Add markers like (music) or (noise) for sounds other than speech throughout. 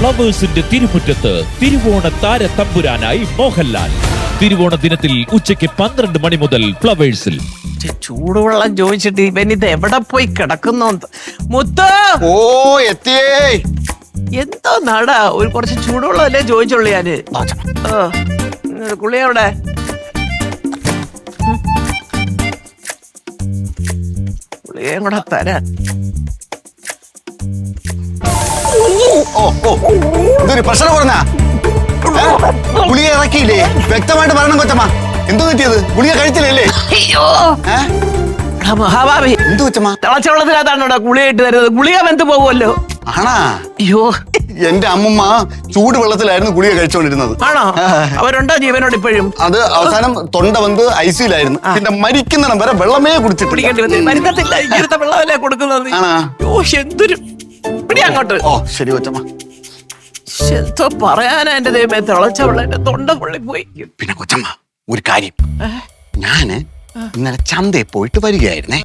ഫ്ലവേഴ്സിന്റെ തിരുമുറ്റത്ത് തിരുവോണ താര തമ്പുരാനായി മോഹൻലാൽ. തിരുവോണ ദിനത്തിൽ ഉച്ചയ്ക്ക് പന്ത്രണ്ട് മണി മുതൽ ഫ്ലവേഴ്സിൽ. ചൂടുവെള്ളം ചോദിച്ചിട്ട് ഇവൻ ഇത് എവിടെ പോയി കിടക്കുന്നു മുത്ത! ഓ എത്തിയേ! എന്തോ നാടാ? ഒരു കുറച്ച് ചൂടുവെള്ളം അല്ലേ ചോദിച്ചുള്ളൂ ഞാൻ. കുളി എവിടെ കുളിയേം കൂടെ തരാൻ. ഓ ഓ. ഇതൊരു പ്രഷർ കുറഞ്ഞ ഗുളിക ഇറക്കിയില്ലേ? വ്യക്തമായിട്ട് പറയണം കൊച്ചമ്മ. എന്തോ പറ്റിയത്? ഗുളിക കഴിച്ചില്ലേ അയ്യോ. മഹാഭാവി. എന്തു കൊച്ചമ്മ? തിളച്ചവെള്ളത്തിനകത്താണോ ഗുളിക ഇട്ട് തരുന്നത് ഗുളിക വെന്ത് പോകുമല്ലോ? ആണാ? അയ്യോ. എന്റെ അമ്മമ്മ ചൂട് വെള്ളത്തിലായിരുന്നു ഗുളിക കഴിച്ചുകൊണ്ടിരുന്നത് ആണോ? അവരുണ്ടോ ജീവനോട് ഇപ്പോഴും? അത് അവസാനം തൊണ്ട വന്ന് ഐസിയിലായിരുന്നു. പിന്നെ മരിക്കുന്ന വരെ വെള്ളമേ വന്നു മരുന്നത്തില്ല വെള്ളമല്ലേ കൊടുക്കുന്നത്? എന്തൊരു അങ്ങോട്ട്. ഓ ശരി കൊച്ചമ്മ എന്തോ പറയാനാ എന്റെ ദൈവമേ. തിളച്ച വെള്ളം എന്റെ തൊണ്ട പൊള്ളിപ്പോയി പിന്നെ കൊച്ചമ്മ ഒരു കാര്യം. ഞാൻ ഇന്നലെ ചന്തയിൽ പോയിട്ട് വരികയായിരുന്നേ.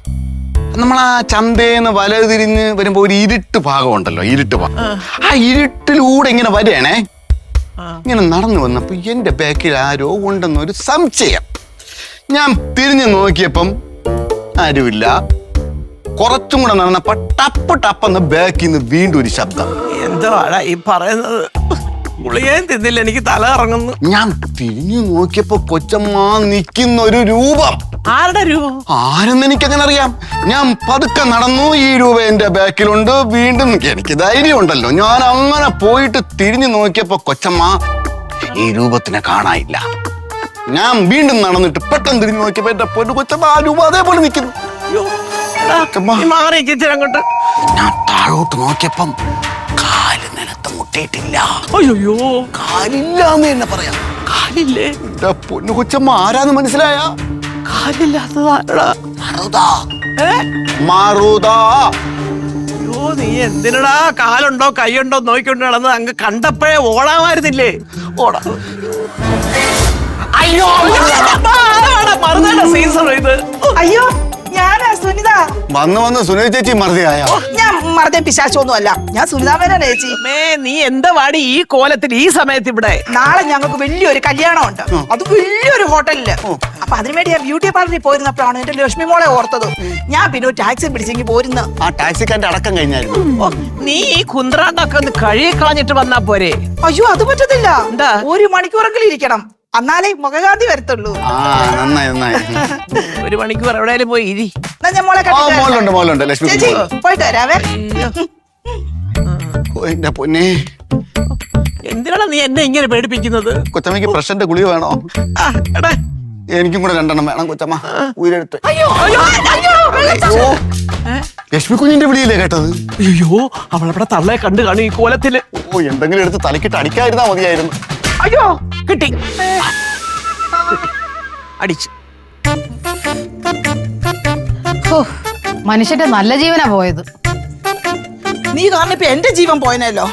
നമ്മൾ ആ ചന്തേന്ന് വല തിരിഞ്ഞ് വരുമ്പോ ഒരു ഇരുട്ട് ഭാഗം ഉണ്ടല്ലോ ഇരുട്ട് ഭാഗം. ആ. ഇരുട്ടിലൂടെ ഇങ്ങനെ വരികയാണേ. ഇങ്ങനെ നടന്നു വന്നപ്പോ എന്റെ ബാക്കിൽ ആരോ ഉണ്ടെന്നൊരു സംശയം. ഞാൻ തിരിഞ്ഞു നോക്കിയപ്പം ആരുമില്ല. കുറച്ചും കൂടെ നടന്നപ്പോ ടപ്പ് ടപ്പെന്ന് ബാക്കിൽ നിന്ന് വീണ്ടും ഒരു ശബ്ദം. എന്തോ ആടാ ഈ പറയുന്നത്? ഗുളികയും തിന്നില്ല എനിക്ക് തല ഇറങ്ങുന്നു ഞാൻ തിരിഞ്ഞു നോക്കിയപ്പോ കൊച്ചമ്മ നിൽക്കുന്ന ഒരു രൂപം. ആരുടെ രൂപം? ആരെന്ന് എനിക്ക് അങ്ങനെ അറിയാം. ഞാൻ പതുക്കെ നടന്നു ഈ രൂപ എന്റെ ബാക്കിലുണ്ട് വീണ്ടും എനിക്ക് ധൈര്യം ഉണ്ടല്ലോ ഞാൻ അങ്ങനെ പോയിട്ട് തിരിഞ്ഞു നോക്കിയപ്പോ കൊച്ചമ്മ ഈ രൂപത്തിനെ കാണാനില്ല. ഞാൻ വീണ്ടും നടന്നിട്ട് പെട്ടെന്ന് തിരിഞ്ഞു നോക്കിയപ്പോ എന്റെ പൊന്നു കൊച്ചമ്മ ആ രൂപം അതേപോലെ നിൽക്കുന്നു മാറി ഇച്ചിരി അങ്ങോട്ട് ഞാൻ താഴോട്ട് നോക്കിയപ്പം കാൽ നിലത്ത് മുട്ടിയിട്ടില്ല അയ്യോ കാലില്ല എന്ന് തന്നെ പറയാം കാലില്ലേ എന്റെ പൊന്നു കൊച്ചമ്മ ആരാന്ന് മനസ്സിലായ കാലില്ലാത്തതാടാ മറുതാ മറുതാ അയ്യോ നീ എന്തിനടാ കാലുണ്ടോ കൈയുണ്ടോ നോക്കിക്കൊണ്ട് നടന്നത് അങ്ങ് കണ്ടപ്പോഴേ ഓടാമായിരുന്നില്ലേ ഓടാ അയ്യോ സീസൺ ഇത് അയ്യോ സുനിത. വന്ന് വന്ന് സുനിത ചേച്ചി മറുതയായ ഞാൻ മറുതെ പിശാചൊന്നും അല്ല ഞാൻ സുനിത ചേച്ചി. മേ നീ എന്താ വാടി ഈ കോലത്തിൽ ഈ സമയത്ത് ഇവിടെ? നാളെ ഞങ്ങൾക്ക് വലിയൊരു കല്യാണം ഉണ്ട് അത് വലിയൊരു ഹോട്ടലിൽ. അപ്പൊ അതിനുവേണ്ടി ഞാൻ ബ്യൂട്ടി പാർലറിൽ പോയിരുന്നപ്പോഴാണ് എന്റെ ലക്ഷ്മി മോളെ ഓർത്തത്. ഞാൻ പിന്നെ ഒരു ടാക്സി പിടിച്ചെങ്കിൽ പോരുന്ന. ആ ടാക്സിക്കാരന്റെ അടക്കം കഴിഞ്ഞായിരുന്നു. നീ ഈ കുന്ത്രാണ്ടൊക്കെ ഒന്ന് കഴുകി കളഞ്ഞിട്ട് വന്നാ പോരെ? അയ്യോ അത് പറ്റത്തില്ല. എന്താ? ഒരു മണിക്കൂറെങ്കിലും ഇരിക്കണം. എന്നാലേ മുഖകാന്തി വരത്തുള്ളൂ. ആ നന്നായി നന്നായി. ഒരു മണിക്കൂർ എവിടെയാലും പോയി ഇരി. എന്നാ ഞാൻ മോളെ ആ കണ്ടിട്ട് വരാം. മോളുണ്ട് മോളുണ്ട്. ലക്ഷ്മി ചേച്ചി. പോയിട്ട് വരാവേ. ഓ, എന്റെ പൊന്നെ. എന്തിനാണ് നീ എന്നെ ഇങ്ങനെ പേടിപ്പിക്കുന്നത്? കൊച്ചമ്മയ്ക്ക് പ്രഷന്റെ ഗുളി വേണോ? ആ, എടാ. എനിക്കും കൂടെ രണ്ടെണ്ണം വേണം കൊച്ചമ്മ. ഉയരെടുത്ത്. അയ്യോ അയ്യോ അയ്യോ ഓ ലക്ഷ്മി കുഞ്ഞിന്റെ വിളിയില്ലേ കേട്ടത്? അയ്യോ അവളവിടെ തള്ളയെ കണ്ടു കാണും ഈ കോലത്തിൽ. ഓ എന്തെങ്കിലും എടുത്ത് തലക്കിട്ട് അടിക്കാതിരുന്നാ മതിയായിരുന്നു. അയ്യോ കിട്ടി. അടിച്ചു. മനുഷ്യന്റെ നല്ല ജീവനാ പോയത്. നീ കാരണം ഇപ്പൊ എന്റെ ജീവൻ പോയനല്ലോ.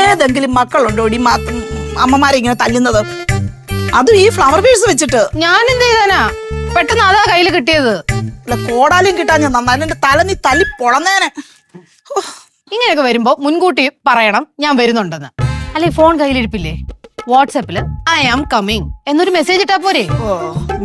ഏതെങ്കിലും മക്കളുണ്ടോ ഇടി അമ്മമാരെ ഇങ്ങനെ തല്ലുന്നത്? അതും ഈ ഫ്ലവർ പീസ് വെച്ചിട്ട്. ഞാൻ എന്ത് ചെയ്താനാ? പെട്ടെന്ന് അതാ കയ്യിൽ കിട്ടിയത്. അല്ല കോടാലും കിട്ടാൻ ഞാൻ നന്നായാലും എന്റെ തല നീ തല്ലി പൊളന്നേനെ. ഇങ്ങനെയൊക്കെ വരുമ്പോ മുൻകൂട്ടി പറയണം ഞാൻ വരുന്നുണ്ടെന്ന്. അല്ലെ ഫോൺ കയ്യിലിരിപ്പില്ലേ? വാട്സാപ്പിൽ ഐ ആം കമ്മിങ് എന്നൊരു മെസ്സേജ് ഇട്ടാ പോരെ. ഓ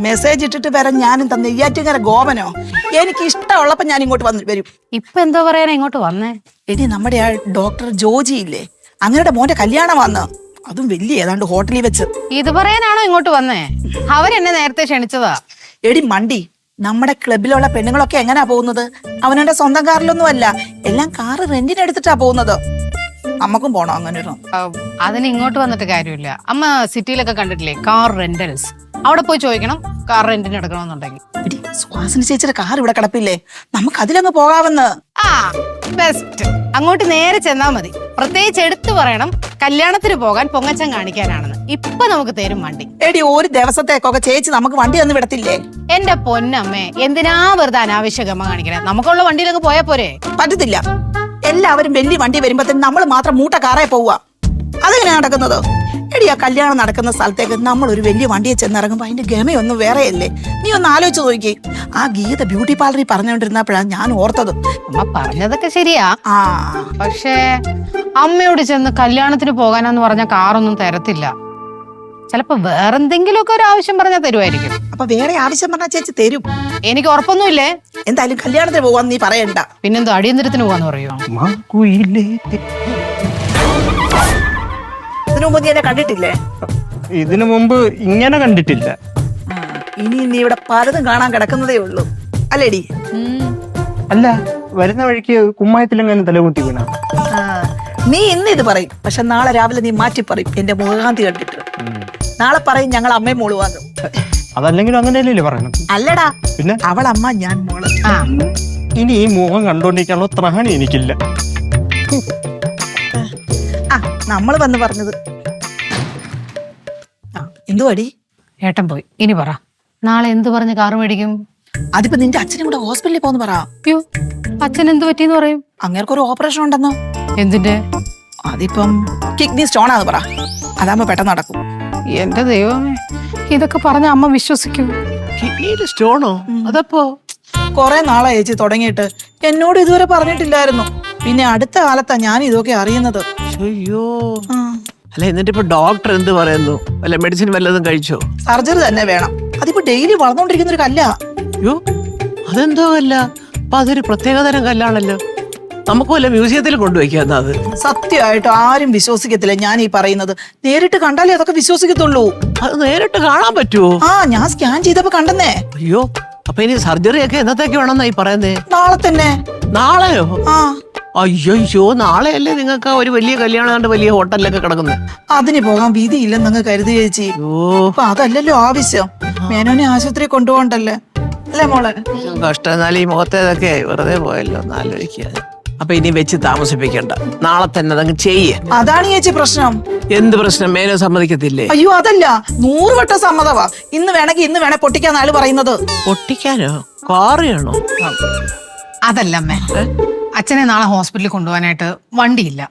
മെസ്സേജ് ഇട്ടിട്ട് വരാൻ ഞാനും തന്നെ ഇയാറ്റിങ്ങനെ ഗോപനോ? എനിക്ക് ഇഷ്ടമുള്ളപ്പോ ഞാൻ ഇങ്ങോട്ട് വന്ന് വരും. ഇപ്പൊ എന്തോ പറയാനാ ഇങ്ങോട്ട് വന്നേ? എടി നമ്മുടെ ആ ഡോക്ടർ ജോജി ഇല്ലേ? അങ്ങയുടെ മോന്റെ കല്യാണം വന്ന്. അതും വലിയ ഏതാണ്ട് ഹോട്ടലിൽ വെച്ച്. ഇത് പറയാനാണോ ഇങ്ങോട്ട് വന്നേ? അവരെന്നെ നേരത്തെ ക്ഷണിച്ചതാ. എടി മണ്ടി നമ്മുടെ ക്ലബിലുള്ള പെണ്ണുങ്ങളൊക്കെ എങ്ങനെയാ പോകുന്നത്? അവനെ സ്വന്തം കാറിലൊന്നും അല്ല എല്ലാം കാറ് റെന്റിന് എടുത്തിട്ടാ പോകുന്നത്. നമുക്കും പോണോ അങ്ങനെ ഒരു അതിന് ഇങ്ങോട്ട് വന്നിട്ട് കാര്യമില്ല. അമ്മ സിറ്റിയിലൊക്കെ കണ്ടിട്ടില്ലേ? കാർ റെന്റൽസ് അവിടെ പോയി ചോദിക്കണം കാർ റെന്റിന് എടുക്കണമെന്നുണ്ടെങ്കിൽ. എടി സുഹാസിനി ചേച്ചിയുടെ കാർ ഇവിടെ കിടപ്പില്ലേ? നമുക്ക് അതിലങ്ങ് പോകാമെന്ന്. ആ ബെസ്റ്റ് അങ്ങോട്ട് നേരെ ചെന്നാ മതി. പ്രത്യേകിച്ച് എടുത്തു പറയണം കല്യാണത്തിന് പോകാൻ പൊങ്ങച്ചം കാണിക്കാനാണെന്ന്. ഇപ്പൊ നമുക്ക് തരും വണ്ടി. എടി ഒരു ദിവസത്തേക്കൊക്കെ ചേച്ചി നമുക്ക് വണ്ടി തന്നു വിടത്തില്ലേ? എന്റെ പൊന്നമ്മേ എന്തിനാ വെറുതെ അനാവശ്യ ഗമ കാണിക്കണേ? നമുക്കുള്ള വണ്ടിയിലൊക്കെ പോയാ പോരെ? പറ്റത്തില്ല. എല്ലാവരും വലിയ വണ്ടി വരുമ്പോഴത്തേനും നമ്മൾ മാത്രം മൂട്ട കാറേ പോവുക. അതെങ്ങനെ നടക്കുന്നത്? എടി ആ കല്യാണം നടക്കുന്ന സ്ഥലത്തേക്ക് നമ്മൾ ഒരു വലിയ വണ്ടിയെ ചെന്നിറങ്ങുമ്പോൾ അതിന്റെ ഗമയൊന്നും വേറെയല്ലേ? നീ ഒന്ന് ആലോചിച്ച് നോക്കി ആ ഗീത ബ്യൂട്ടി പാർലറിൽ പറഞ്ഞുകൊണ്ടിരുന്നപ്പോഴാണ് ഞാൻ ഓർത്തത്. അമ്മ പറഞ്ഞതൊക്കെ ശരിയാ. ആ. പക്ഷേ അമ്മയോട് ചെന്ന് കല്യാണത്തിന് പോകാനാന്ന് പറഞ്ഞ കാറൊന്നും തരത്തില്ല. ചിലപ്പോ വേറെന്തെങ്കിലുമൊക്കെ ഒരു ആവശ്യം പറഞ്ഞാൽ തരുമായിരിക്കും അപ്പൊ വേറെ ആവശ്യം പറഞ്ഞാൽ ചേച്ചി തരും. എനിക്ക് ഉറപ്പൊന്നുമില്ലേ? എന്തായാലും കല്യാണത്തിന് പോവാൻ നീ പറയണ്ട. പിന്നെന്തോ അടിയന്തരത്തിന് പോവാന്ന് പറയുമോ ഇതിനു മുമ്പ് നീ എന്നെ കണ്ടിട്ടില്ലേ? ഇതിനു മുമ്പ് ഇങ്ങനെ കണ്ടിട്ടില്ല. ആ, ഇനി നീ ഇവിടെ പലതും കാണാൻ കിടക്കുന്നതേ ഉള്ളൂ. അല്ലേടി? അല്ല വരുന്ന വഴിക്ക് കുമ്മായത്തിലെങ്ങനെ തലകുത്തി വീണ? ആ, നീ ഇന്ന് ഇത് പറയും. പക്ഷെ നാളെ രാവിലെ നീ മാറ്റി പറയും എന്റെ മുഖകാന്തി കണ്ടിട്ട്. നാളെ പറയും ഞങ്ങൾ അമ്മയും മോൾ വന്നു അതല്ലെങ്കിലും അങ്ങനെയല്ലേ പറയണം അല്ലടാ പിന്നെ? അവൾ അമ്മ ഞാൻ മോൾ. ആ. ഇനി ഈ മുഖം കണ്ടോണ്ടിരിക്കാനുള്ള ത്രാണി എനിക്കില്ല. ആ നമ്മൾ വന്ന് പറഞ്ഞത്. ആ എന്തുവാടി ഏട്ടൻ പോയി. ഇനി പറ. നാളെ എന്ത് പറഞ്ഞ് കാറ് മേടിക്കും? അതിപ്പോ നിന്റെ അച്ഛനും കൂടെ ഹോസ്പിറ്റലിൽ പോന്ന് പറ. അയ്യോ അച്ഛൻ എന്ത് പറ്റിയെന്ന് പറയും? അങ്ങേർക്കൊരു ഓപ്പറേഷൻ ഉണ്ടെന്നോ? എന്തിന്റെ? അതിപ്പം കിഡ്നി സ്റ്റോൺ ആന്ന് പറ. അതാകുമ്പോ പെട്ടെന്ന് നടക്കും. എന്റെ ദൈവമേ ഇതൊക്കെ പറഞ്ഞ അമ്മ വിശ്വസിക്കൂ. കിഡ്നിയിൽ സ്റ്റോണോ? അതപ്പോ? കുറെ നാളെ ചേച്ചി തുടങ്ങിയിട്ട്. എന്നോട് ഇതുവരെ പറഞ്ഞിട്ടില്ലായിരുന്നു. പിന്നെ അടുത്ത കാലത്താ ഞാൻ ഇതൊക്കെ അറിയുന്നത്. അയ്യോ. അല്ല എന്നിട്ട് ഇപ്പൊ ഡോക്ടർ എന്ത് പറയുന്നു? അല്ല മെഡിസിൻ വല്ലതും കഴിച്ചോ? സർജറി തന്നെ വേണം. അതിപ്പോ ഡെയിലി വളർന്നുകൊണ്ടിരിക്കുന്ന ഒരു കല്ലാ. അയ്യോ അതെന്തോ അല്ല അപ്പൊ അതൊരു പ്രത്യേകതരം കല്ലാണല്ലോ. നമുക്ക് വല്ല മ്യൂസിയത്തിൽ കൊണ്ടുവയ്ക്കാം അത്. സത്യമായിട്ട് ആരും വിശ്വസിക്കത്തില്ല ഞാൻ ഈ പറയുന്നത്. നേരിട്ട് കണ്ടാലേ അതൊക്കെ വിശ്വസിക്കത്തുള്ളൂ. അത് നേരിട്ട് കാണാൻ പറ്റുമോ ആ ഞാൻ സ്കാൻ ചെയ്തപ്പോ കണ്ടെന്നേ. അയ്യോ അപ്പൊ ഇനി സർജറി ഒക്കെ എന്നത്തേക്ക് വേണമെന്നായി പറയുന്നേ? നാളെ തന്നെ. നാളെയോ? ആ. അയ്യോ നാളെ അല്ലേ നിങ്ങൾക്ക് ഒരു വലിയ കല്യാണം വലിയ ഹോട്ടലിലൊക്കെ കിടക്കുന്നത്? അതിന് പോകാൻ വിധിയില്ലെന്നങ്ങ് കരുതി ചേച്ചി. ഓ അപ്പൊ അതല്ലല്ലോ ആവശ്യം. മേനോനെ ആശുപത്രി കൊണ്ടുപോകണ്ടല്ലേ? അല്ലേ മോളെ? കഷ്ടം എന്നാലും ഈ മുഖത്തേതൊക്കെ വെറുതെ പോയല്ലോ എന്നാലോചിക്കുക അപ്പൊ ഇനി വെച്ച് താമസിപ്പിക്കണ്ട. നാളെ തന്നെ അതങ്ങ് ചെയ്യേ. അതാണ് ചേച്ചി പ്രശ്നം. എന്ത് പ്രശ്നം? മേനോ സമ്മതിക്കത്തില്ലേ? അയ്യോ അതല്ല. നൂറ് വട്ടം സമ്മതവാ. ഇന്ന് വേണമെങ്കിൽ ഇന്ന് വേണേ പൊട്ടിക്കാന്ന് ആൾ പറയുന്നത്. പൊട്ടിക്കാനോ? കാറിയാണോ? അതല്ല അമ്മേ. അച്ഛനെ നാളെ ഹോസ്പിറ്റലിൽ കൊണ്ടുപോകാനായിട്ട് വണ്ടിയില്ല.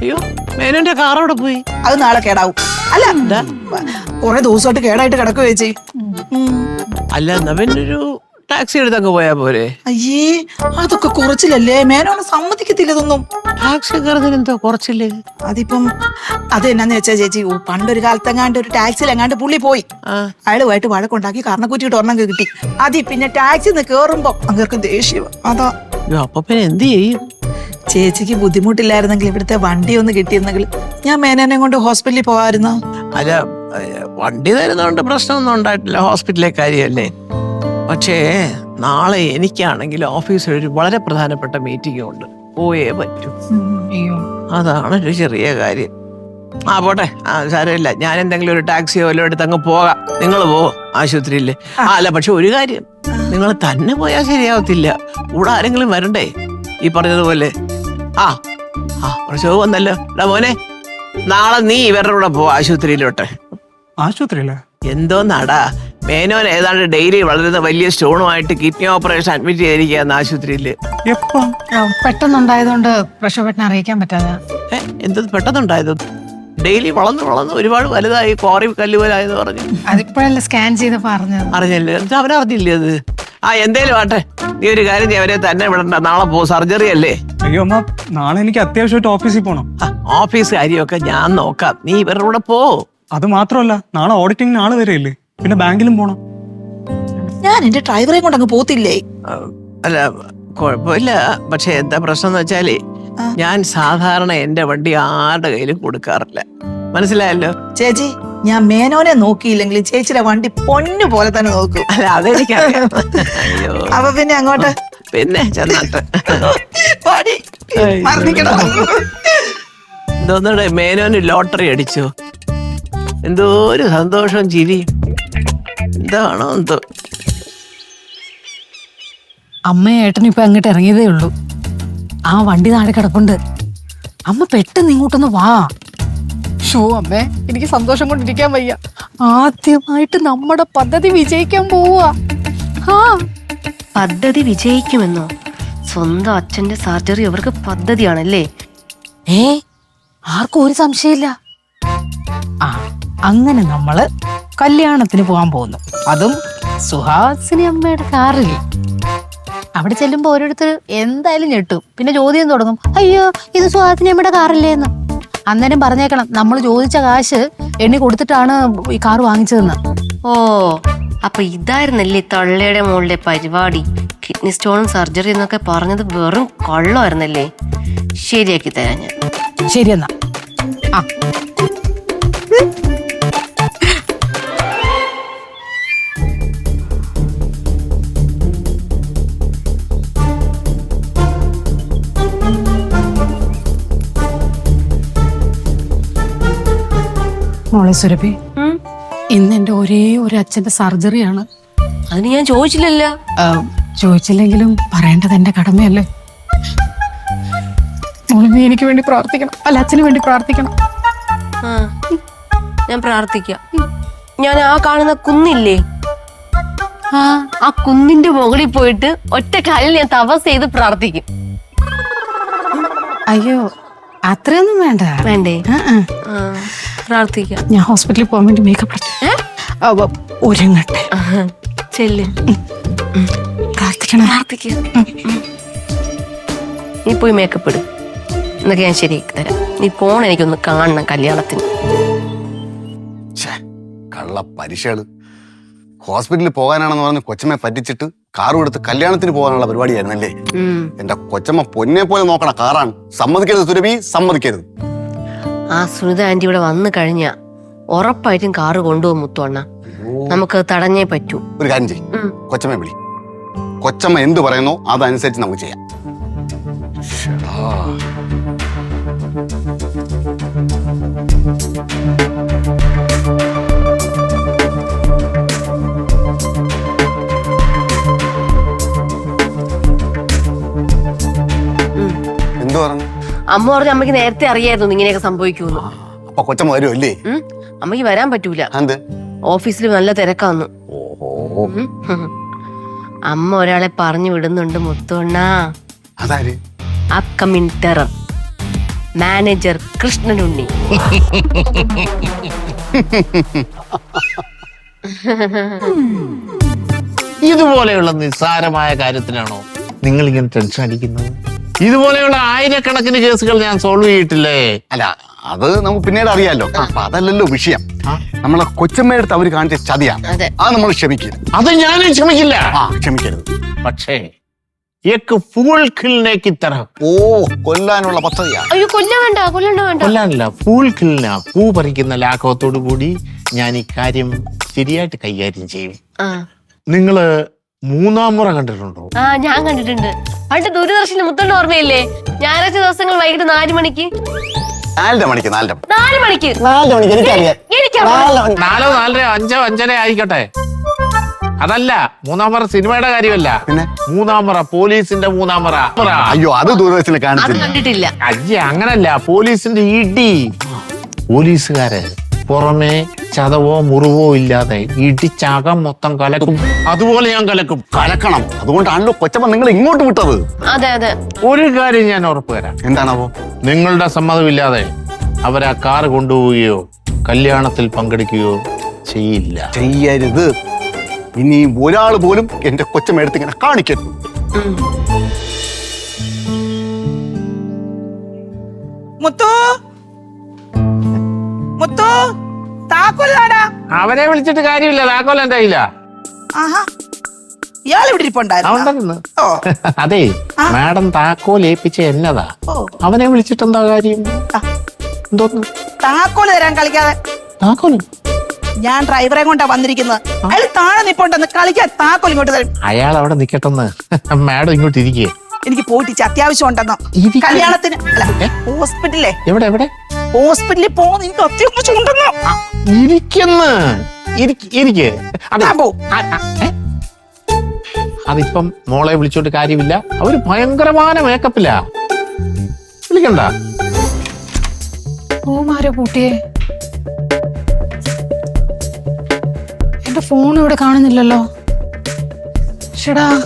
അയ്യോ മേനോന്റെ കാർ അവിടെ പോയി? അത് നാളെ കേടാവും. അല്ല കൊറേ ദിവസമായിട്ട് കേടായിട്ട് കിടക്കുക ചേച്ചി. അല്ല പിന്നെ ഒരു ടാക്സി എടുത്ത് അങ്ങ് പോയാ പോരെ. അയ്യേ അതൊക്കെ കുറച്ചില്ലല്ലേ മേനോനെ സമ്മതിക്കത്തില്ല ഇതൊന്നും. ടാക്സി കയറുന്നതിന് എന്തോ കുറച്ചില്ലേ? അതിപ്പം അത് എന്നാന്ന് വെച്ചാ ചേച്ചി ഓ, പണ്ടൊരു കാലത്തെങ്ങാണ്ട് ഒരു ടാക്സിയിൽ എങ്ങാണ്ട് പുള്ളി പോയി. അയാളുമായിട്ട് വഴക്കുണ്ടാക്കി കർണക്കുറ്റിയിട്ട് ഒരെണ്ണം കിട്ടി. അതി പിന്നെ ടാക്സി നിന്ന് കേറുമ്പോ അങ്ങേർക്ക് ദേഷ്യം. അതാ. അയ്യോ അപ്പൊ പിന്നെ എന്ത് ചെയ്യും? ചേച്ചിക്ക് ബുദ്ധിമുട്ടില്ലായിരുന്നെങ്കിൽ ഇവിടുത്തെ വണ്ടി ഒന്ന് കിട്ടിയിരുന്നെങ്കിൽ ഞാൻ മേനേനെ കൊണ്ട് ഹോസ്പിറ്റലിൽ പോകാമായിരുന്നു അല്ല ഏ, വണ്ടി തരുന്നതുകൊണ്ട് പ്രശ്നമൊന്നും ഉണ്ടായിട്ടില്ല. ഹോസ്പിറ്റലിലെ കാര്യമല്ലേ? പക്ഷേ നാളെ എനിക്കാണെങ്കിൽ ഓഫീസിൽ ഒരു വളരെ പ്രധാനപ്പെട്ട മീറ്റിംഗ് ഉണ്ട്. പോയേ പറ്റൂ. അതാണ് ഒരു ചെറിയ കാര്യം. ആ പോട്ടെ. ആ സാരമില്ല. ഞാൻ എന്തെങ്കിലും ഒരു ടാക്സിയോ വല്ലതും എടുത്ത് അങ്ങ് പോകാം. നിങ്ങൾ പോ ആശുപത്രിയിൽ. ആ. അല്ല പക്ഷെ ഒരു കാര്യം. നിങ്ങൾ തന്നെ പോയാൽ ശരിയാവത്തില്ല. കൂടെ ആരെങ്കിലും വരണ്ടേ? ഈ പറഞ്ഞതുപോലെ. ആ ആ പ്രസവം വന്നല്ലോ. എടാ മോനെ നാളെ നീ ഇവരുടെ കൂടെ പോ ആശുപത്രിയിലോട്ടെ. ആശുപത്രിയില്ലേ എന്തോന്നാടാ മേനോൻ ഏതാണ്ട് ഡെയിലി വളരുന്ന വലിയ സ്റ്റോണുമായിട്ട് കിഡ്നി ഓപ്പറേഷൻ അഡ്മിറ്റ് ചെയ്തിരിക്കുകയെന്ന് ആശുപത്രിയിൽ എപ്പം? ആ, പെട്ടെന്നുണ്ടായതുകൊണ്ട് പ്രക്ഷോഭട്ടിനെ അറിയിക്കാൻ പറ്റാതെ. ഏ എന്തത് പെട്ടെന്നുണ്ടായത്? ഡെയിലി വളർന്ന് വളർന്ന് ഒരുപാട് വലുതായി കോറി കല്ലുപോലായെന്ന് പറഞ്ഞു. അതിപ്പോഴല്ലേ സ്കാൻ ചെയ്ത് പറഞ്ഞു അറിഞ്ഞല്ലേ? എന്നിട്ട് അവനറിഞ്ഞില്ലേ അത്? ആ എന്തേലും ആട്ടെ. നീ ഒരു കാര്യം ചെയ്യ്, അവരെ തന്നെ വിടണ്ട. നാളെ പോ സർജറി അല്ലേ? അയ്യോ അമ്മ നാളെ എനിക്ക് അത്യാവശ്യമായിട്ട് ഓഫീസിൽ പോകണം ആ, ഓഫീസ് കാര്യമൊക്കെ ഞാൻ നോക്കാം. നീ ഇവരുടെ കൂടെ പോ. അത് മാത്രമല്ല നാളെ ഓഡിറ്റിംഗിന് ആൾ വരെയില്ലേ? പിന്നെ ബാങ്കിലും പോണം. ഞാൻ എന്റെ ഡ്രൈവറെ കൊണ്ട് അങ്ങ് പോത്തില്ലേ? അല്ല കുഴപ്പമില്ല. പക്ഷെ എന്താ പ്രശ്നം എന്ന് വെച്ചാലേ ഞാൻ സാധാരണ എന്റെ വണ്ടി ആരുടെ കയ്യിലും കൊടുക്കാറില്ല. മനസ്സിലായല്ലോ? ചേച്ചി ഞാൻ മേനോനെ നോക്കിയില്ലെങ്കിലും ചേച്ചിയുടെ വണ്ടി പൊന്നു പോലെ തന്നെ നോക്കും. അല്ല അതെനിക്കറിയാം. അയ്യോ. അപ്പൊ പിന്നെ അങ്ങോട്ട്? പിന്നെ ചെന്നാട്ട്. പാടി. മറന്നിക്കണോ മേനോന് ലോട്ടറി അടിച്ചോ? എന്തോ ഒരു സന്തോഷം ജീവി എന്താണോ എന്തോ. അമ്മയേട്ടനും ഇപ്പൊ അങ്ങോട്ട് ഇറങ്ങിയതേ ഉള്ളൂ. ആ വണ്ടി താഴെ കിടപ്പുണ്ട്. അമ്മ പെട്ടെന്ന് ഇങ്ങോട്ടൊന്ന് വാ. ഷോ അമ്മേ എനിക്ക് സന്തോഷം കൊണ്ടിരിക്കാൻ വയ്യ. ആദ്യമായിട്ട് നമ്മുടെ പദ്ധതി വിജയിക്കാൻ പോവാ. ആ പദ്ധതി വിജയിക്കുമെന്നോ? സ്വന്തം അച്ഛന്റെ സർജറി അവർക്ക് പദ്ധതിയാണല്ലേ? ഏ ആർക്കും ഒരു സംശയമില്ല. അങ്ങനെ നമ്മൾ കല്യാണത്തിന് പോകാൻ പോകുന്നു. അതും സുഹാസിനി അമ്മയുടെ കാറിൽ. അവിടെ ചെല്ലുമ്പോൾ ഓരോരുത്തർ എന്തായാലും ഞെട്ടും. പിന്നെ ചോദ്യം തുടങ്ങും. അയ്യോ ഇത് സുഹാസിനി അമ്മയുടെ കാറില്ലേന്ന്. അന്നേരം പറഞ്ഞേക്കണം നമ്മൾ ചോദിച്ച കാശ് എണ്ണി കൊടുത്തിട്ടാണ് ഈ കാർ വാങ്ങിച്ചതെന്ന്. ഓ അപ്പൊ ഇതായിരുന്നല്ലേ തള്ളയുടെ മോളുടെ പരിപാടി. കിഡ്നി സ്റ്റോണും സർജറി എന്നൊക്കെ പറഞ്ഞത് വെറും കള്ളമായിരുന്നല്ലേ? ശരിയാക്കി തരാം ഞാൻ. ശരിയെന്നാ ആ. മോളെ സുരഭി. ഇന്ന് എന്റെ ഒരേ ഒരു അച്ഛന്റെ സർജറിയാണ്. അതിന് ഞാൻ ചോദിച്ചില്ലല്ലോ. ചോദിച്ചില്ലെങ്കിലും പറയേണ്ടത് എന്റെ കടമയല്ലേ? മോളെ നീ എനിക്ക് വേണ്ടി പ്രാർത്ഥിക്കണം. അല്ല അച്ഛന് വേണ്ടി പ്രാർത്ഥിക്കണം. ഞാൻ പ്രാർത്ഥിക്കാം. ഞാൻ ആ കാണുന്ന കുന്നില്ലേ? ആ ആ കുന്നിന്റെ മുകളിൽ പോയിട്ട് ഒറ്റ കാലിൽ ഞാൻ തപസ് ചെയ്ത് പ്രാർത്ഥിക്കും. അയ്യോ അത്രയൊന്നും വേണ്ട. വേണ്ടേ? പ്രാർത്ഥിക്കാം. ഞാൻ ഹോസ്പിറ്റലിൽ പോകാൻ വേണ്ടി മേക്കപ്പ് ഇട്ടു. ഒരുങ്ങട്ടെ. ചെല്ല്. പ്രാർത്ഥിക്കണം. പ്രാർത്ഥിക്കാം. നീ പോയി മേക്കപ്പ് ഇടും. എന്നൊക്കെ ഞാൻ ശരിയാക്കി തരാം. നീ പോണ എനിക്കൊന്ന് കാണണം കല്യാണത്തിന്. കള്ള ഹോസ്പിറ്റലിൽ പോകാനാണെന്ന് പറഞ്ഞ് കൊച്ചമ്മ പറ്റിച്ചിട്ട് കാർ കൊടുത്ത് കല്യാണത്തിന് പോകാനുള്ള പരിപാടിയായിരുന്നല്ലേ. എന്റെ കൊച്ചമ്മ പൊന്നെ പോലെ നോക്കണ കാറാണ്. സമ്മതിക്കരുത് സുരഭി സമ്മതിക്കരുത്. ആ സുനിത ആന്റി ഇവിടെ വന്നു കഴിഞ്ഞാ ഉറപ്പായിട്ടും കാറ് കൊണ്ടുപോകും മുത്തുവണ്ണ നമുക്ക് തടഞ്ഞേ പറ്റൂ. ഒരു കാര്യം ചെയ്യും. കൊച്ചമ്മ വിളി. കൊച്ചമ്മ എന്ത് പറയുന്നു അതനുസരിച്ച് നമുക്ക് ചെയ്യാം. അമ്മ പറഞ്ഞ അമ്മയ്ക്ക് നേരത്തെ അറിയായിരുന്നു ഇങ്ങനെയൊക്കെ സംഭവിക്കുമെന്ന്. അപ്പൊ കൊച്ചമ്മ വരുമല്ലേ ഉം. അമ്മയ്ക്ക് വരാൻ പറ്റൂല. എന്ത് ഓഫീസിൽ നല്ല തിരക്കാന്ന്. ഓഹോ. ഉം. അമ്മ ഒരാളെ പറഞ്ഞു വിടുന്നുണ്ട് മുത്തുവണ്ണ. അതാര്? അപ്കമിങ് ടെറർ മാനേജർ കൃഷ്ണനുണ്ണി. ഇതുപോലെയുള്ള നിസ്സാരമായ കാര്യത്തിനാണോ നിങ്ങൾ ഇങ്ങനെ ടെൻഷൻ അടിക്കുന്നത്? ഇതുപോലെയുള്ള ആയിരക്കണക്കിന് കേസുകൾ ഞാൻ സോൾവ് ചെയ്തിട്ടില്ലേ? അല്ല അത് നമുക്ക് പിന്നീട് അറിയാലോ. അപ്പൊ അതല്ലല്ലോ വിഷയം. നമ്മളെ കൊച്ചമ്മയെടുത്ത് അവർ കാണിച്ച ചതിയാണ്. അത്. നമ്മൾ ക്ഷമിക്കരുത്. അത് ഞാൻ ക്ഷമിക്കില്ല. ആ ക്ഷമിക്കരുത്. പക്ഷേ ഓ പൂ ലാഘവത്തോടു കൂടി ഞാൻ ഇക്കാര്യം ശരിയായിട്ട് കൈകാര്യം ചെയ്യും. നിങ്ങൾ മൂന്നാം മുറ കണ്ടിട്ടുണ്ടോ? ആ ഞാൻ കണ്ടിട്ടുണ്ട്. പണ്ട് ദൂരദർശനിൽ മുത്തണ്ട ഓർമ്മയില്ലേ? ഞായറാഴ്ച ദിവസങ്ങൾ വൈകിട്ട് നാല് മണിക്ക്. നാലര മണിക്ക് നാലര. നാല് മണിക്ക്. മണിക്ക് എനിക്കറിയാം. എനിക്കറിയാം. നാലോ നാലര അഞ്ചോ അഞ്ചര ആയിക്കോട്ടെ. അതല്ല മൂന്നാം മുറ സിനിമയുടെ കാര്യമല്ല. പിന്നെ? മൂന്നാം മുറ പോലീസിന്റെ മൂന്നാം മുറ. മുറ. അയ്യോ അത് ദൂരദർശനിൽ അത് കാണിച്ചില്ല കണ്ടിട്ടില്ല. അയ്യ അങ്ങനല്ല. പോലീസിന്റെ ഇടി. പോലീസുകാര് പുറമെ ചതവോ മുറിവോ ഇല്ലാതെ ഇടിച്ചകം മൊത്തം കലക്കും. അതുപോലെ ഞാൻ കലക്കും. കലക്കണം. അതുകൊണ്ടാണല്ലോ കൊച്ചമ്മ നിങ്ങൾ ഇങ്ങോട്ട് വിട്ടത്. അതെ അതെ. ഒരു കാര്യം ഞാൻ ഉറപ്പ് തരാം. എന്താണാവോ? നിങ്ങളുടെ സമ്മതമില്ലാതെ അവരാ കാറ് കൊണ്ടുപോവുകയോ കല്യാണത്തിൽ പങ്കെടുക്കുകയോ ചെയ്യില്ല. ചെയ്യരുത്. ഇനി ഒരാൾ പോലും എന്റെ കൊച്ചമ്മ എടുത്ത് ഇങ്ങനെ കാണിക്കരുത്. മുത്തു മുത്തു താക്കോലാടാ അവനെ വിളിച്ചിട്ട് കാര്യമില്ല താക്കോൽ എന്റെ കയ്യില ഇയാൾ ഇവിടെ ഇരിപ്പുണ്ടായിരുന്നു? (laughs) അതെ മാഡം താക്കോൽ ഏൽപ്പിച്ച എന്നതാ. അവനെ വിളിച്ചിട്ട് എന്താ കാര്യം എന്തോന്ന്? താക്കോൽ തരാൻ കളിക്കാതെ. താക്കോൽ? ഞാൻ ഡ്രൈവറെ കൊണ്ടാ വന്നിരിക്കുന്നത്. അയാൾ താഴെ നിപ്പോണ്ടെന്ന് കളിക്കാൻ താക്കോൽ ഇങ്ങോട്ട് തരും. അയാൾ അവിടെ നിക്കട്ടെന്ന്. (laughs) മാഡം ഇങ്ങോട്ട് ഇരിക്കേ എനിക്ക് പോയിട്ട് അത്യാവശ്യം ഉണ്ടെന്ന്. കല്യാണത്തിന് ഹോസ്പിറ്റലേ എവിടെ എവിടെ? ഹോസ്പിറ്റലിൽ പോകുന്ന എനിക്ക് അത്യാവശ്യം ഉണ്ടെന്ന്. ഇരിക്കുന്ന. ഇരിക്ക് ഇരിക്ക്. അതെ. ഞാൻ ആ, ആ, ഏ? അതിപ്പം മോളെ വിളിച്ചോണ്ട് കാര്യമില്ല. അവർ ഭയങ്കരമായ മേക്കപ്പില്ല വിളിക്കണ്ട. റൂമാരോ കൂട്ടിയേ എന്റെ ഫോൺ ഇവിടെ കാണുന്നില്ലല്ലോ. ഷടാ.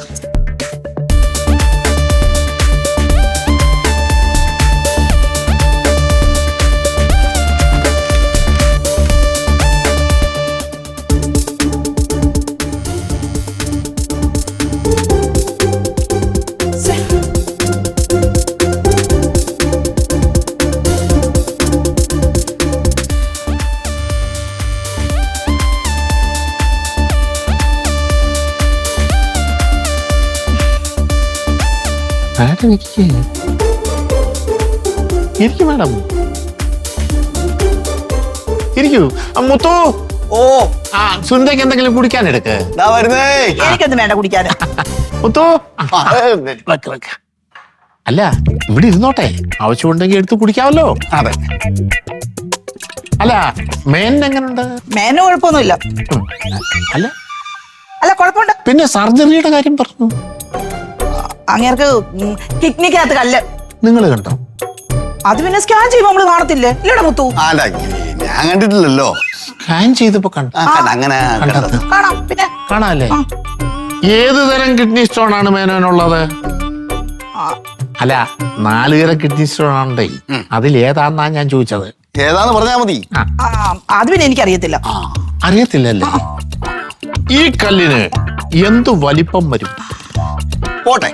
മാഡം ഇരിക്കേ ഇരിക്കു മാഡം. ഇരിക്കൂ. മുത്തു. ഓ. ആ സുന്ദരക്ക് എന്തെങ്കിലും കുടിക്കാൻ എടുക്ക് ദാ വരുന്നേ. എനിക്കൊന്നും വേണ്ട കുടിക്കാൻ (laughs) മുത്തു. വെക്ക് വെക്ക്. അല്ല ഇവിടെ ഇരുന്നോട്ടെ. ആവശ്യമുണ്ടെങ്കിൽ എടുത്ത് കുടിക്കാമല്ലോ അതെ. അല്ല മേൻ എങ്ങനെയുണ്ട് മേനു കുഴപ്പമൊന്നുമില്ല. അല്ല. അല്ല കുഴപ്പമുണ്ട്. പിന്നെ സർജറിയുടെ കാര്യം പറഞ്ഞു. അങ്ങേർക്ക് കിഡ്നിക്കകത്ത് കല്ല്. നിങ്ങൾ കണ്ടോ? അത് പിന്നെ സ്കാൻ ചെയ്യുമ്പോ നമ്മൾ കാണത്തില്ലേ? ഇല്ലടാ മുത്തു. അല്ല ഞാൻ കണ്ടിട്ടില്ലല്ലോ. സ്കാൻ ചെയ്തപ്പോ കണ്ടു. അങ്ങനെ കാണാം പിന്നെ. കാണാല്ലേ. ഏത് തരം കിഡ്നി സ്റ്റോൺ ആണ് മേനോനുള്ളത്? അല്ല നാല് തരം കിഡ്നി സ്റ്റോൺ ആണേ അതിൽ ഏതാന്നാ ഞാൻ ചോദിച്ചത്? ഏതാന്ന് പറഞ്ഞാ മതി. അത് പിന്നെ എനിക്കറിയത്തില്ല. അറിയത്തില്ലല്ലേ? ഈ കല്ലിന് എന്തു വലിപ്പം വരും? പോട്ടെ.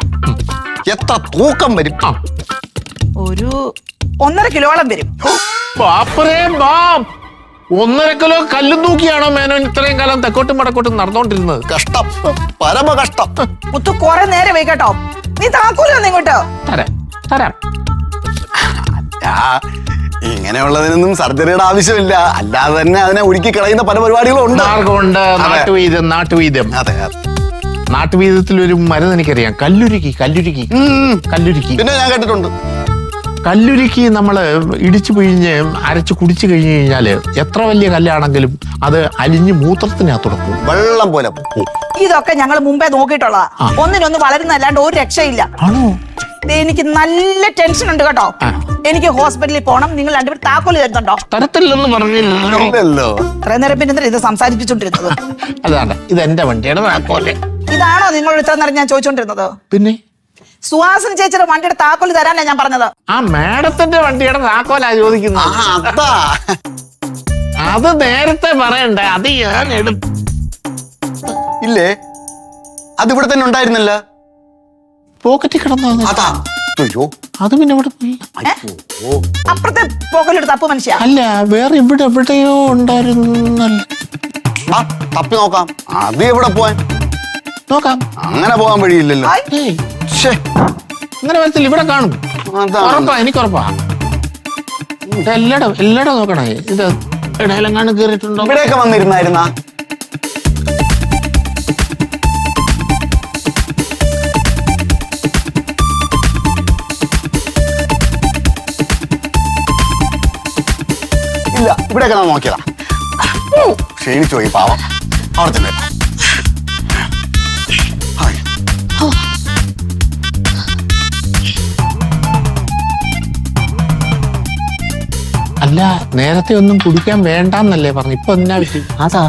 എത്ര തൂക്കം വരും. ആ. ഒരു ഒന്നര കിലോളം വരും. ബാപ്പറേ ബാം ഒന്നര കിലോ കല്ലും തൂക്കിയാണോ മേനോൻ ഇത്രയും കാലം തെക്കോട്ടും മടക്കോട്ടും നടന്നോണ്ടിരുന്നത്? കഷ്ടം. പരമ കഷ്ടം മുത്തു കുറെ നേരം പോയി കേട്ടോ നീ താക്കൂലോ ഇങ്ങോട്ട്. തരാം തരാം. ഇങ്ങനെയുള്ളതിനൊന്നും സർജറിയുടെ ആവശ്യമില്ല. അല്ലാതെ തന്നെ അതിനെ ഉരുക്കി കളയുന്ന പല പരിപാടികളും ഉണ്ട്. നാട്ടുവൈദ്യം നാട്ടുവൈദ്യം അതെ അതെ. നാട്ടുവൈദ്യത്തിൽ ഒരു മരുന്ന് എനിക്കറിയാം. കല്ലുരുക്കി കല്ലുരുക്കി. കല്ലുരുക്കി. പിന്നെ ഞാൻ കേട്ടിട്ടുണ്ട്. കല്ലുരുക്കി നമ്മൾ ഇടിച്ചു പിഴിഞ്ഞ് അരച്ച് കുടിച്ചു കഴിഞ്ഞു കഴിഞ്ഞാൽ എത്ര വലിയ കല്ലാണെങ്കിലും അത് അലിഞ്ഞ് മൂത്രത്തിനകത്തുടക്കും വെള്ളം പോലെ ഇതൊക്കെ ഞങ്ങൾ മുമ്പേ നോക്കിയിട്ടുള്ളതാ. ഒന്നിനൊന്ന് വളരുന്നല്ലാണ്ട് ഒരു രക്ഷയില്ല. ആണോ? എനിക്ക് നല്ല ടെൻഷൻ ഉണ്ട് കേട്ടോ. എനിക്ക് ഹോസ്പിറ്റലിൽ പോകണം നിങ്ങൾ രണ്ടുപേരും താക്കോൽ തരുന്നുണ്ടോ? തരത്തില്ലെന്ന് പറഞ്ഞില്ലല്ലോ. ഇല്ലല്ലോ. ഇത്രയും നേരം പിന്നെ ഇത് സംസാരിപ്പിച്ചോണ്ടിരുന്നത്? (laughs) അതാണ്. ഇത് എന്റെ വണ്ടിയുടെ താക്കോൽ. ഇതാണോ നിങ്ങളോട് ഇത്ര നേരം ഞാൻ ചോദിച്ചോണ്ടിരുന്നത്? പിന്നെ? സുഹാസിനി ചേച്ചിയുടെ വണ്ടിയുടെ താക്കോൽ തരാനാ ഞാൻ പറഞ്ഞത്? ആ മാഡത്തിന്റെ വണ്ടിയുടെ താക്കോലാ ആ ചോദിക്കുന്നത് അതാ. അത് നേരത്തെ പറയണ്ടേ അത് ഞാൻ എടുത്തു ഇല്ലേ? ഇവിടെ തന്നെ ഉണ്ടായിരുന്നല്ല. പോക്കറ്റിൽ കിടന്നു അതാ. അയ്യോ. അത് പിന്നെ ഇവിടെ പോയി. അപ്പുറത്തെ പോക്കലെടുത്ത് അപ്പു മനുഷ്യ. അല്ല വേറെ ഇവിടെ എവിടെയോ ഉണ്ടായിരുന്നല്ല. തപ്പി നോക്കാം. അത് എവിടെ പോവാൻ? നോക്കാം. അങ്ങനെ പോകാൻ വഴിയില്ലല്ലോ. ഏയ്. ശ്ശേ, അങ്ങനെ വരത്തില്ല ഇവിടെ കാണും. അതാണ്. ഉറപ്പാ എനിക്ക് ഉറപ്പാ ഇത് എല്ലായിടം എല്ലായിടം നോക്കണേ. ഇത് ഇടയിലെങ്ങാണ്ട് കയറിയിട്ടുണ്ടോ? ഇവിടെയൊക്കെ വന്നിരുന്നായിരുന്ന? ഇല്ല ഇവിടെയൊക്കെ നമ്മൾ നോക്കിയതാ. ക്ഷീണിച്ചു പോയി പാവം. അവിടെ തന്നെ അല്ല നേരത്തെ ഒന്നും കുടിക്കാൻ വേണ്ടെന്നല്ലേ പറഞ്ഞു. ഇപ്പൊ എന്നാ പറ്റി അതാ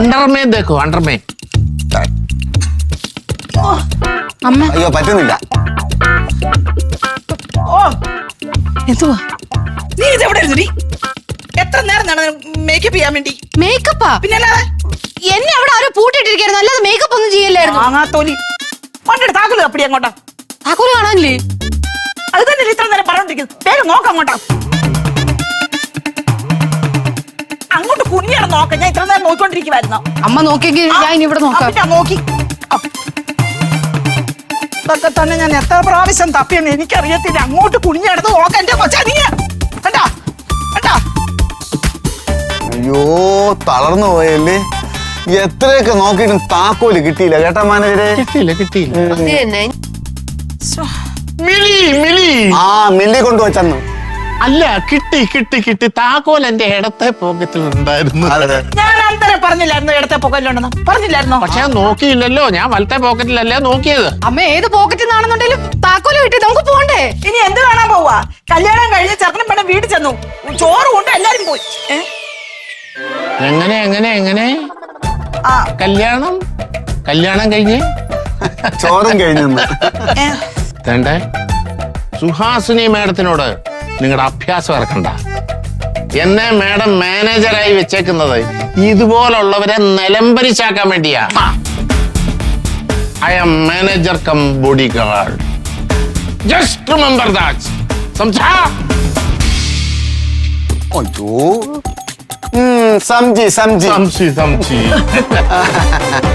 അണ്ടർമേ ദേക്കോ അണ്ടർമേ അമ്മ. അയ്യോ പറ്റുന്നില്ല ഓ. എന്തുവാ? നീ ഇത് എവിടെ ഇരുന്നു? എത്ര നേരം മേക്കപ്പ് ചെയ്യാൻ വേണ്ടി? മേക്കപ്പാ പിന്നെ അല്ലാതെ എന്നെ അവിടെ ആരോ പൂട്ടിട്ടിരിക്കായിരുന്നു അല്ലാതെ മേക്കപ്പ് ഒന്നും ചെയ്യല്ലായിരുന്നു. മാങ്ങാത്തോലി വണ്ടിയുടെ താക്കോൽ അപ്പടി അങ്ങോട്ടാ. താക്കോൽ കാണാനില്ലേ അത് തന്നെ ഇത്ര നേരം പറഞ്ഞോണ്ടിരിക്കുന്നു വേഗം നോക്കാം അങ്ങോട്ടാ. അങ്ങോട്ട് കുഞ്ഞാണ് നോക്ക. ഞാൻ ഇത്ര നേരം നോക്കിക്കൊണ്ടിരിക്കുവായിരുന്നു. അമ്മ നോക്കിയെങ്കിൽ ഞാൻ ഇനി ഇവിടെ നോക്കാം. ഞാൻ നോക്കി. അപ്പ്. ഇതൊക്കെ തന്നെ ഞാൻ എത്ര പ്രാവശ്യം തപ്പിയെന്ന് എനിക്കറിയത്തില്ല. അങ്ങോട്ട് കുഞ്ഞെടുത്ത് നോക്കാം എന്റെ കൊച്ചാ നീ കണ്ടാ? കണ്ടാ? അയ്യോ തളർന്നു പോയല്ലേ? എത്രയൊക്കെ നോക്കിയിട്ടും താക്കോൽ കിട്ടിയില്ല. കേട്ടാ മാനേജരെ? കിട്ടിയില്ല കിട്ടിയില്ല. അത് തന്നെ. മിലി മിലി ആ. മില്ലി കൊണ്ടുവച്ചന്ന്. അല്ല കിട്ടി കിട്ടി കിട്ടി. താക്കോൽ എന്റെ ഇടത്തെ പോക്കറ്റിൽ ഉണ്ടായിരുന്നു. അതെ. ഞാൻ അന്നേരം പറഞ്ഞില്ലായിരുന്നു ഇടത്തെ പോക്കറ്റിലുണ്ടെന്ന് പറഞ്ഞില്ലായിരുന്നു? പക്ഷെ ഞാൻ നോക്കിയില്ലല്ലോ. ഞാൻ വലത്തെ പോക്കറ്റിലല്ലേ നോക്കിയത്. അമ്മ ഏത് പോക്കറ്റിൽ നിന്നാണെന്നുണ്ടെങ്കിലും താക്കോൽ കിട്ടി നമുക്ക് പോണ്ടേ? ഇനി എന്ത് കാണാൻ പോവാ? കല്യാണം കഴിഞ്ഞ് ചെറുക്കനും പെണ്ണും വീട്ടിൽ ചെന്നു. ചോറ് കൊണ്ട് എല്ലാരും പോയി. ഏ? എങ്ങനെ എങ്ങനെ എങ്ങനെ? ആ. കല്യാണം? കല്യാണം കഴിഞ്ഞ്? ചോറും കഴിഞ്ഞു തേണ്ടേ? സുഹാസിനി മാഡത്തിനോട് നിങ്ങളുടെ അഭ്യാസം ഇറക്കണ്ട. എന്നെ മാഡം മാനേജറായി വെച്ചേക്കുന്നത് ഇതുപോലുള്ളവരെ നിലംപരിച്ചാക്കാൻ വേണ്ടിയാ. I'm manager cum bodyguard just remember that സംസാ അയ്യോ. ഉം, സംജി സംജി. സംശി സംശി. (laughs)